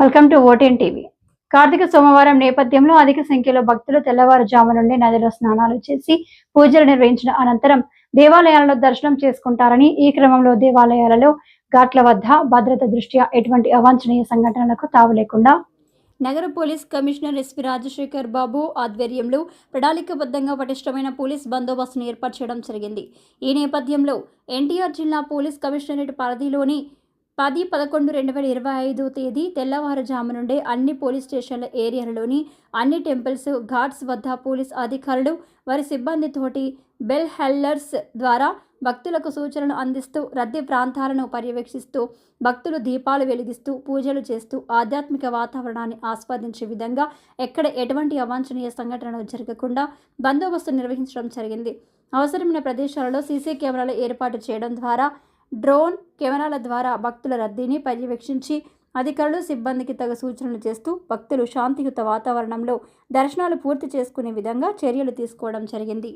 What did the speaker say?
Welcome to OTN TV. Karthika Somavaram నేపథ్యంలో అధిక సంఖ్యలో భక్తులు తెల్లవారుజాము నుండి నదిలో స్నానాలు చేసి పూజలు నిర్వహించిన అనంతరం దేవాలయాలలో దర్శనం చేసుకుంటారని ఈ క్రమంలో దేవాలయాలలో ఘాట్ల వద్ద భద్రత దృష్ట్యా ఎటువంటి అవాంఛనీయ సంఘటనలకు తావు లేకుండా నగర police commissioner SP Rajasekhar Babu ఆధ్వర్యంలో ప్రణాళికబద్ధంగా పటిష్టమైన పోలీస్ బందోబస్తును ఏర్పాటు చేయడం జరిగింది. ఈ నేపథ్యంలో ఎన్టీఆర్ జిల్లా పోలీస్ కమిషనరేట్ పరిధిలోని పది పదకొండు రెండు వేల ఇరవై ఐదు తేదీ తెల్లవారుజాము నుండే అన్ని పోలీస్ స్టేషన్ల ఏరియాలలోని అన్ని టెంపుల్స్ ఘాట్స్ వద్ద పోలీస్ అధికారులు వారి సిబ్బందితోటి బెల్ హెల్లర్స్ ద్వారా భక్తులకు సూచనలు అందిస్తూ రద్దీ ప్రాంతాలను పర్యవేక్షిస్తూ భక్తులు దీపాలు వెలిగిస్తూ పూజలు చేస్తూ ఆధ్యాత్మిక వాతావరణాన్ని ఆస్వాదించే విధంగా ఎక్కడ ఎటువంటి అవాంఛనీయ సంఘటనలు జరగకుండా బందోబస్తు నిర్వహించడం జరిగింది. అవసరమైన ప్రదేశాలలో సీసీ కెమెరాలు ఏర్పాటు చేయడం ద్వారా డ్రోన్ కెమెరాల ద్వారా భక్తుల రద్దీని పర్యవేక్షించి అధికారులు సిబ్బందికి తగు సూచనలు చేస్తూ భక్తులు శాంతియుత వాతావరణంలో దర్శనాలు పూర్తి చేసుకునే విధంగా చర్యలు తీసుకోవడం జరిగింది.